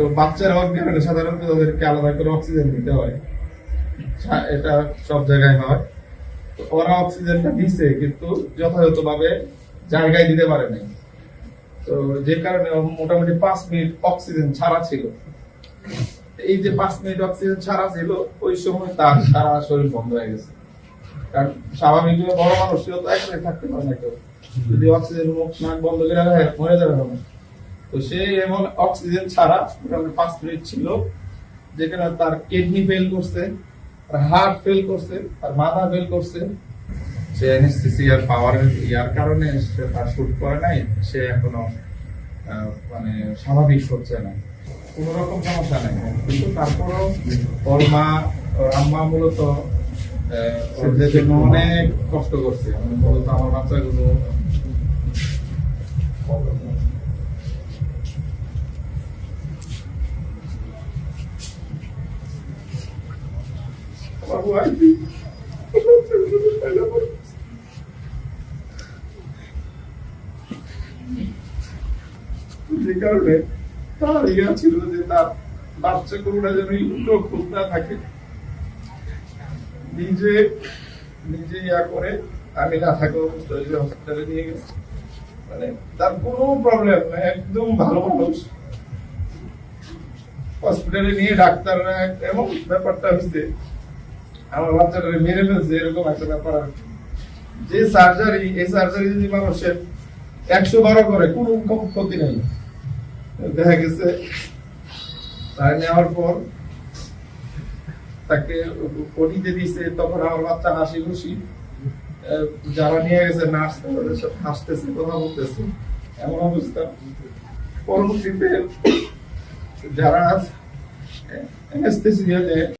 তো বাচ্চারা অজ্ঞান সাধারণত তাদেরকে আলাদা করে অক্সিজেন দিতে হয়। এটা সব জায়গায় হয়। তো ওরা অক্সিজেনটা দিছে, কিন্তু যথাযথভাবে জায়গায় দিতে পারে নাই। তো যে কারণে মোটামুটি পাঁচ মিনিট অক্সিজেন ছাড়া ছিল। এই যে পাঁচ মিনিট অক্সিজেন ছাড়া ছিল, ওই সময় তার সারা শরীর বন্ধ হয়ে গেছে। কারণ স্বাভাবিকভাবে বড় মানুষ কেউ তো একসাথে থাকতে পারে না কেউ। যদি অক্সিজেন মুখ, নাক বন্ধ করে মরে যাবে না তো সে এমন অক্সিজেন ছাড়া মোটামুটি পাঁচ মিনিট ছিল যেখানে তার কিডনি ফেল করছে তার হার্ট ফেল করছে তার মাথা ফেল করছে। সে অ্যানেস্থেসিয়ার পাওয়ার ইয়ার কারণে সে তার শুট করে নাই সে এখনও মানে স্বাভাবিক হচ্ছে না। কোন রকম সমস্যা নাই। কিন্তু তারপরও ওর মা ওর আম্মা মূলত আহ, ওদের জন্য অনেক কষ্ট করছে। মূলত আমার বাচ্চাগুলো যে তার ইয়া ছিল যে তার বাচ্চা কোনটা যেন একটু খুব না থাকে, নিজে নিজে ইয়া করে আমি না থাকো হসপিটালে নিয়ে গেছি মানে তার কোনো প্রবলেম একদম ভালো মানুষ হসপিটালে নিয়ে ডাক্তাররা এমন ব্যাপারটা হচ্ছে আমার বাচ্চাটা মেরে ফেলছে, এরকম একটা ব্যাপার আর। যে সার্জারি এই সার্জারি যদি মানুষের একশো বারো করে, কোনো ক্ষতি নেই। দেখা গেছে তাই নেওয়ার পর তাকে পটিতে দিছে, তখন আমার বাচ্চা হাসি খুশি। যারা নিয়ে গেছে, নার্স তাদের সব হাসতেছে, কথা বলতেছে, এমন অবস্থা। পরবর্তীতে যারা অ্যানেস্থেসিয়া দেয়